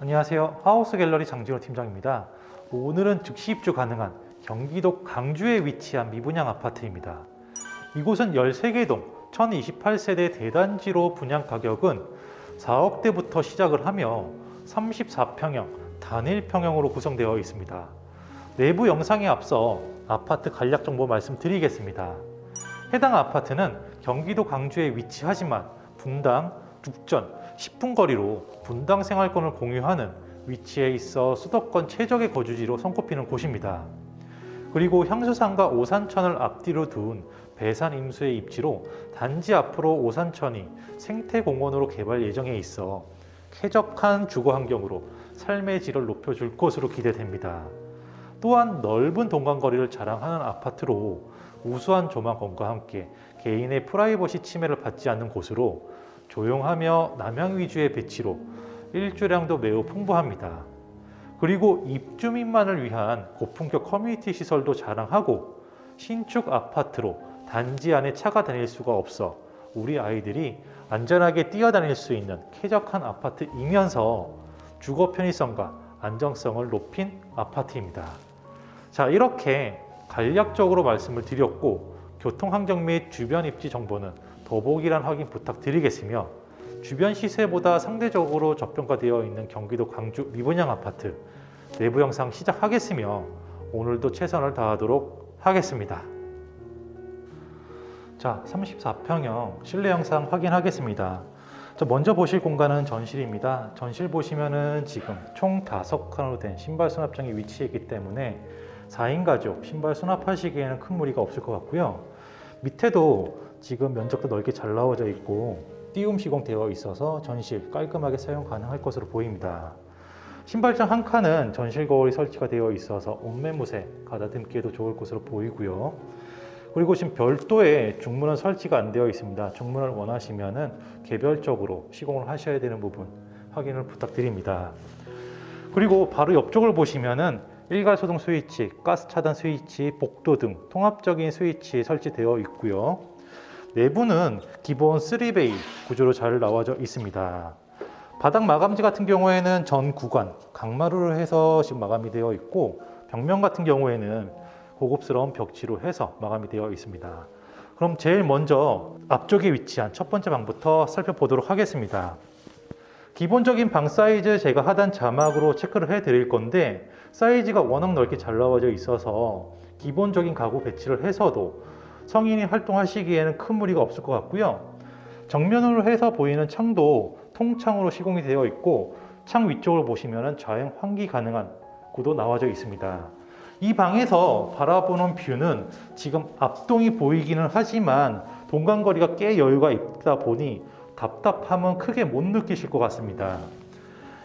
안녕하세요. 하우스 갤러리 장진호 팀장입니다. 오늘은 즉시 입주 가능한 경기도 강주에 위치한 미분양 아파트입니다. 이곳은 13개 동 1028세대 대단지로 분양 가격은 4억대부터 시작을 하며 34평형, 단일평형으로 구성되어 있습니다. 내부 영상에 앞서 아파트 간략 정보 말씀드리겠습니다. 해당 아파트는 경기도 강주에 위치하지만 분당, 북전, 10분 거리로 분당 생활권을 공유하는 위치에 있어 수도권 최적의 거주지로 손꼽히는 곳입니다. 그리고 향수산과 오산천을 앞뒤로 둔 배산 임수의 입지로 단지 앞으로 오산천이 생태공원으로 개발 예정에 있어 쾌적한 주거 환경으로 삶의 질을 높여줄 것으로 기대됩니다. 또한 넓은 동간거리를 자랑하는 아파트로 우수한 조망권과 함께 개인의 프라이버시 침해를 받지 않는 곳으로 조용하며 남향 위주의 배치로 일조량도 매우 풍부합니다. 그리고 입주민만을 위한 고품격 커뮤니티 시설도 자랑하고 신축 아파트로 단지 안에 차가 다닐 수가 없어 우리 아이들이 안전하게 뛰어다닐 수 있는 쾌적한 아파트이면서 주거 편의성과 안정성을 높인 아파트입니다. 자, 이렇게 간략적으로 말씀을 드렸고 교통 환경 및 주변 입지 정보는 더보기란 확인 부탁드리겠으며 주변 시세보다 상대적으로 저평가되어 있는 경기도 광주 미분양 아파트 내부 영상 시작하겠으며 오늘도 최선을 다하도록 하겠습니다. 자, 34평형 실내 영상 확인하겠습니다. 자, 먼저 보실 공간은 전실입니다. 전실 보시면은 지금 총 5칸으로 된 신발 수납장이 위치해 있기 때문에 4인 가족 신발 수납하시기에는 큰 무리가 없을 것 같고요. 밑에도 지금 면적도 넓게 잘 나와져 있고 띄움 시공되어 있어서 전실 깔끔하게 사용 가능할 것으로 보입니다. 신발장 한 칸은 전실 거울이 설치가 되어 있어서 옷매무새 가다듬기에도 좋을 것으로 보이고요. 그리고 지금 별도의 중문은 설치가 안 되어 있습니다. 중문을 원하시면은 개별적으로 시공을 하셔야 되는 부분 확인을 부탁드립니다. 그리고 바로 옆쪽을 보시면은 일괄 소등 스위치, 가스 차단 스위치, 복도 등 통합적인 스위치 설치되어 있고요. 내부는 기본 3베이 구조로 잘 나와져 있습니다. 바닥 마감재 같은 경우에는 전 구간 강마루를 해서 지금 마감이 되어 있고 벽면 같은 경우에는 고급스러운 벽지로 해서 마감이 되어 있습니다. 그럼 제일 먼저 앞쪽에 위치한 첫 번째 방부터 살펴보도록 하겠습니다. 기본적인 방 사이즈 제가 하단 자막으로 체크를 해 드릴 건데 사이즈가 워낙 넓게 잘 나와져 있어서 기본적인 가구 배치를 해서도 성인이 활동하시기에는 큰 무리가 없을 것 같고요. 정면으로 해서 보이는 창도 통창으로 시공이 되어 있고 창 위쪽을 보시면 좌행 환기 가능한 구도 나와져 있습니다. 이 방에서 바라보는 뷰는 지금 앞동이 보이기는 하지만 동간거리가 꽤 여유가 있다 보니 답답함은 크게 못 느끼실 것 같습니다.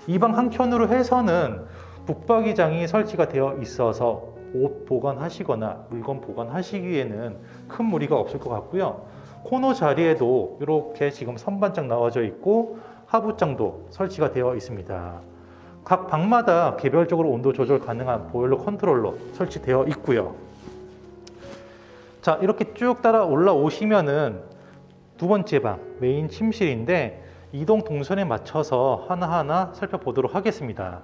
이 방 한켠으로 해서는 북박이장이 설치가 되어 있어서 옷 보관하시거나 물건 보관하시기에는 큰 무리가 없을 것 같고요. 코너 자리에도 이렇게 지금 선반장 나와져 있고 하부장도 설치가 되어 있습니다. 각 방마다 개별적으로 온도 조절 가능한 보일러 컨트롤러 설치되어 있고요. 자, 이렇게 쭉 따라 올라오시면은 두 번째 방, 메인 침실인데 이동 동선에 맞춰서 하나하나 살펴보도록 하겠습니다.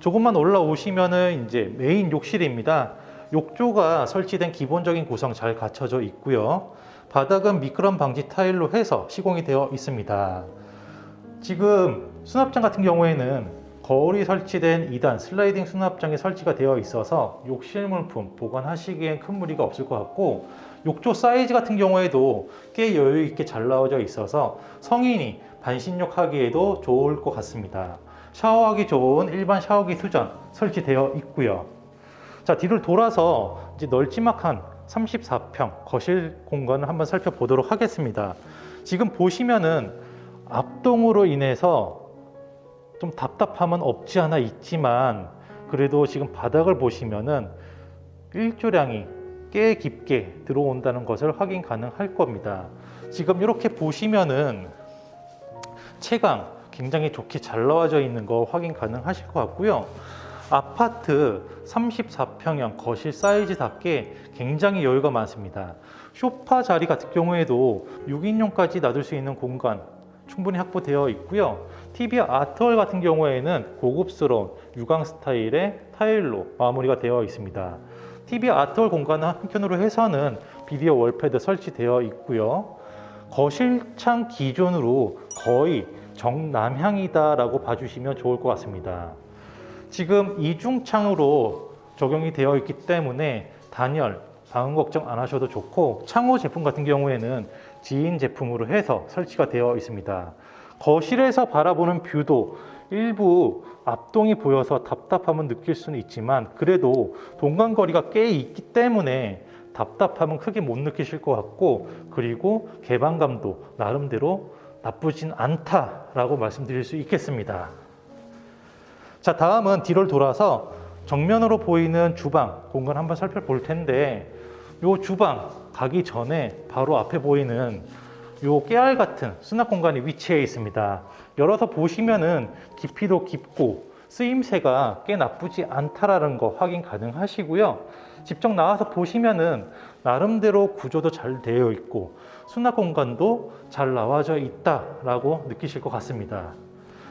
조금만 올라오시면은 이제 메인 욕실입니다. 욕조가 설치된 기본적인 구성 잘 갖춰져 있고요. 바닥은 미끄럼 방지 타일로 해서 시공이 되어 있습니다. 지금 수납장 같은 경우에는 거울이 설치된 2단 슬라이딩 수납장이 설치가 되어 있어서 욕실 물품 보관하시기엔 큰 무리가 없을 것 같고 욕조 사이즈 같은 경우에도 꽤 여유 있게 잘 나와져 있어서 성인이 반신욕 하기에도 좋을 것 같습니다. 샤워하기 좋은 일반 샤워기 수전 설치되어 있고요. 자 뒤를 돌아서 이제 널찍막한 34평 거실 공간을 한번 살펴보도록 하겠습니다. 지금 보시면은 앞동으로 인해서 좀 답답함은 없지 않아 있지만 그래도 지금 바닥을 보시면은 일조량이 꽤 깊게 들어온다는 것을 확인 가능할 겁니다. 지금 이렇게 보시면은 채광 굉장히 좋게 잘 나와져 있는 거 확인 가능하실 것 같고요. 아파트 34평형 거실 사이즈답게 굉장히 여유가 많습니다. 쇼파 자리 같은 경우에도 6인용까지 놔둘 수 있는 공간 충분히 확보되어 있고요. TV 아트월 같은 경우에는 고급스러운 유광 스타일의 타일로 마무리가 되어 있습니다. TV 아트월 공간을 한켠으로 해서는 비디오 월패드 설치되어 있고요. 거실창 기준으로 거의 정남향이다라고 봐주시면 좋을 것 같습니다. 지금 이중창으로 적용이 되어 있기 때문에 단열, 방음 걱정 안 하셔도 좋고 창호 제품 같은 경우에는 지인 제품으로 해서 설치가 되어 있습니다. 거실에서 바라보는 뷰도 일부 앞동이 보여서 답답함은 느낄 수는 있지만 그래도 동간거리가 꽤 있기 때문에 답답함은 크게 못 느끼실 것 같고 그리고 개방감도 나름대로 나쁘진 않다라고 말씀드릴 수 있겠습니다. 자, 다음은 뒤를 돌아서 정면으로 보이는 주방 공간 한번 살펴볼 텐데 요 주방 가기 전에 바로 앞에 보이는 요 깨알 같은 수납 공간이 위치해 있습니다. 열어서 보시면은 깊이도 깊고 쓰임새가 꽤 나쁘지 않다라는 거 확인 가능하시고요. 직접 나와서 보시면은 나름대로 구조도 잘 되어 있고 수납 공간도 잘 나와져 있다라고 느끼실 것 같습니다.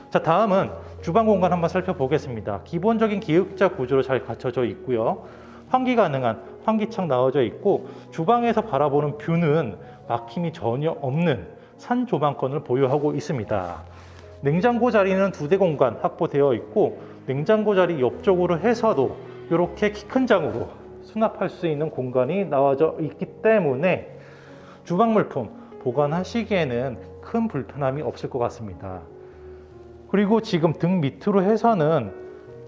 자, 다음은 주방 공간 한번 살펴보겠습니다. 기본적인 기역자 구조로 잘 갖춰져 있고요. 환기 가능한 환기창 나와져 있고 주방에서 바라보는 뷰는 막힘이 전혀 없는 산 조망권을 보유하고 있습니다. 냉장고 자리는 두 대 공간 확보되어 있고 냉장고 자리 옆쪽으로 해서도 이렇게 키 큰 장으로 수납할 수 있는 공간이 나와져 있기 때문에 주방 물품 보관하시기에는 큰 불편함이 없을 것 같습니다. 그리고 지금 등 밑으로 해서는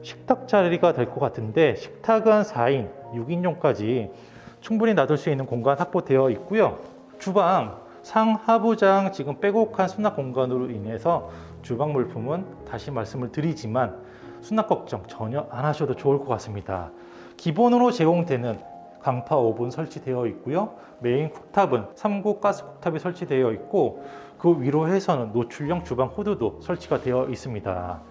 식탁 자리가 될 것 같은데 식탁은 4인, 6인용까지 충분히 놔둘 수 있는 공간 확보되어 있고요. 주방 상하부장 지금 빼곡한 수납 공간으로 인해서 주방 물품은 다시 말씀을 드리지만 수납 걱정 전혀 안 하셔도 좋을 것 같습니다. 기본으로 제공되는 강파 오븐 설치되어 있고요. 메인 쿡탑은 3구 가스 쿡탑이 설치되어 있고 그 위로 해서는 노출형 주방 호드도 설치가 되어 있습니다.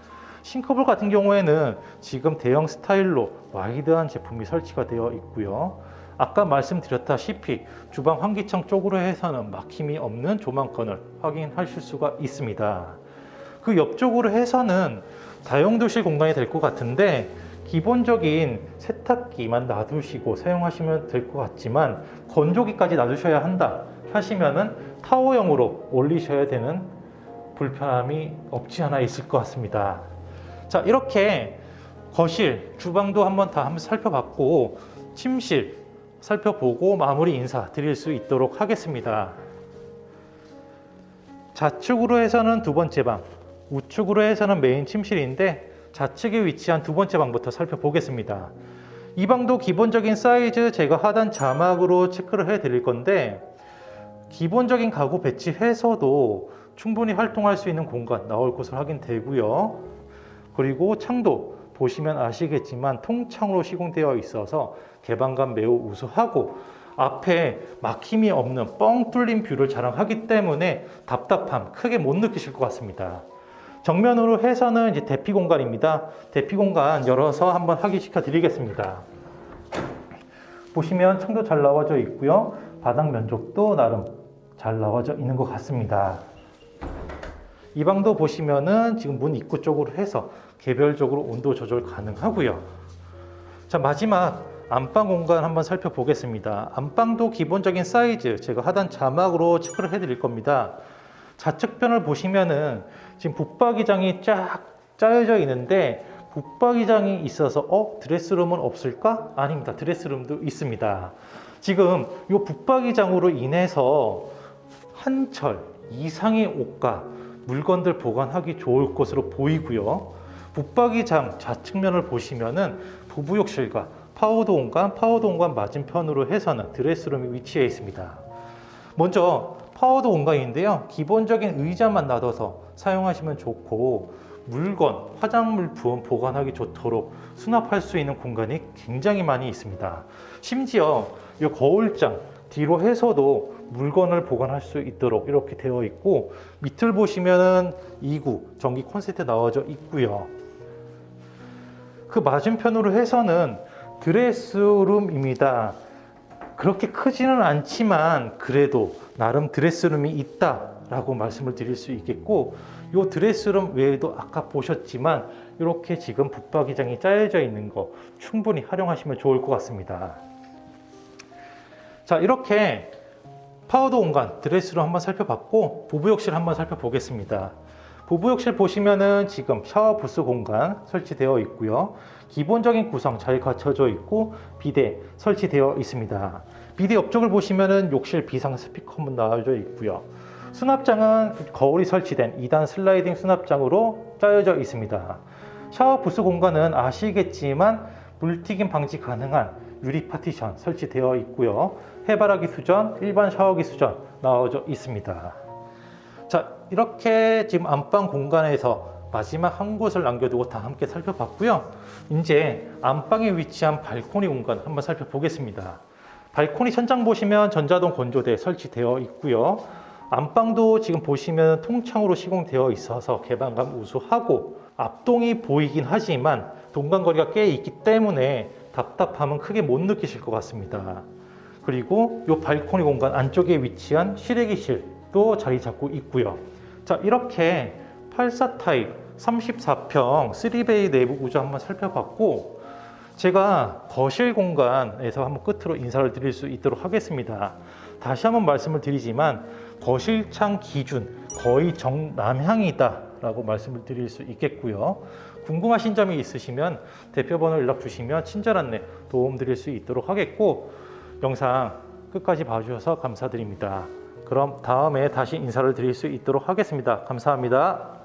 싱크볼 같은 경우에는 지금 대형 스타일로 와이드한 제품이 설치가 되어 있고요. 아까 말씀드렸다시피 주방 환기창 쪽으로 해서는 막힘이 없는 조망권을 확인하실 수가 있습니다. 그 옆쪽으로 해서는 다용도실 공간이 될 것 같은데 기본적인 세탁기만 놔두시고 사용하시면 될 것 같지만 건조기까지 놔두셔야 한다 하시면은 타워형으로 올리셔야 되는 불편함이 없지 않아 있을 것 같습니다. 자 이렇게 거실, 주방도 한번 다 한번 살펴봤고 침실 살펴보고 마무리 인사 드릴 수 있도록 하겠습니다. 좌측으로 해서는 두 번째 방, 우측으로 해서는 메인 침실인데 좌측에 위치한 두 번째 방부터 살펴보겠습니다. 이 방도 기본적인 사이즈 제가 하단 자막으로 체크를 해 드릴 건데 기본적인 가구 배치해서도 충분히 활동할 수 있는 공간 나올 것으로 확인되고요. 그리고 창도 보시면 아시겠지만 통창으로 시공되어 있어서 개방감 매우 우수하고 앞에 막힘이 없는 뻥 뚫린 뷰를 자랑하기 때문에 답답함 크게 못 느끼실 것 같습니다. 정면으로 해서는 이제 대피 공간입니다. 대피 공간 열어서 한번 확인시켜 드리겠습니다. 보시면 창도 잘 나와져 있고요. 바닥 면적도 나름 잘 나와져 있는 것 같습니다. 이 방도 보시면은 지금 문 입구 쪽으로 해서 개별적으로 온도 조절 가능하고요. 자 마지막 안방 공간 한번 살펴보겠습니다. 안방도 기본적인 사이즈 제가 하단 자막으로 체크를 해드릴 겁니다. 좌측편을 보시면은 지금 붙박이장이 쫙 짜여져 있는데 붙박이장이 있어서 어 드레스룸은 없을까? 아닙니다. 드레스룸도 있습니다. 지금 이 붙박이장으로 인해서 한철 이상의 옷과 물건들 보관하기 좋을 것으로 보이고요. 붙박이장 좌측면을 보시면은 부부욕실과 파우더 공간, 파우더 공간 맞은편으로 해서는 드레스룸이 위치해 있습니다. 먼저 파우더 공간인데요. 기본적인 의자만 놔둬서 사용하시면 좋고 물건, 화장물품 보관하기 좋도록 수납할 수 있는 공간이 굉장히 많이 있습니다. 심지어 이 거울장 뒤로 해서도 물건을 보관할 수 있도록 이렇게 되어 있고 밑을 보시면은 2구 전기 콘센트 나와져 있고요. 그 맞은편으로 해서는 드레스룸입니다. 그렇게 크지는 않지만 그래도 나름 드레스룸이 있다 라고 말씀을 드릴 수 있겠고 이 드레스룸 외에도 아까 보셨지만 이렇게 지금 붙박이장이 짜여져 있는 거 충분히 활용하시면 좋을 것 같습니다. 자 이렇게 파우더 공간 드레스룸 한번 살펴봤고 부부욕실 한번 살펴보겠습니다. 부부욕실 보시면은 지금 샤워 부스 공간 설치되어 있고요. 기본적인 구성 잘 갖춰져 있고 비대 설치되어 있습니다. 비대 옆쪽을 보시면은 욕실 비상 스피커 문 나와져 있고요. 수납장은 거울이 설치된 2단 슬라이딩 수납장으로 짜여져 있습니다. 샤워 부스 공간은 아시겠지만 물튀김 방지 가능한 유리 파티션 설치되어 있고요. 해바라기 수전, 일반 샤워기 수전 나와져 있습니다. 자, 이렇게 지금 안방 공간에서 마지막 한 곳을 남겨두고 다 함께 살펴봤고요. 이제 안방에 위치한 발코니 공간 한번 살펴보겠습니다. 발코니 천장 보시면 전자동 건조대 설치되어 있고요. 안방도 지금 보시면 통창으로 시공되어 있어서 개방감 우수하고 앞동이 보이긴 하지만 동간거리가 꽤 있기 때문에 답답함은 크게 못 느끼실 것 같습니다. 그리고 이 발코니 공간 안쪽에 위치한 실외기실도 자리 잡고 있고요. 자 이렇게 84 타입 34평 3베이 내부 구조 한번 살펴봤고 제가 거실 공간에서 한번 끝으로 인사를 드릴 수 있도록 하겠습니다. 다시 한번 말씀을 드리지만 거실창 기준 거의 정남향이다 라고 말씀을 드릴 수 있겠고요. 궁금하신 점이 있으시면 대표 번호 연락 주시면 친절 안내 도움 드릴 수 있도록 하겠고 영상 끝까지 봐주셔서 감사드립니다. 그럼 다음에 다시 인사를 드릴 수 있도록 하겠습니다. 감사합니다.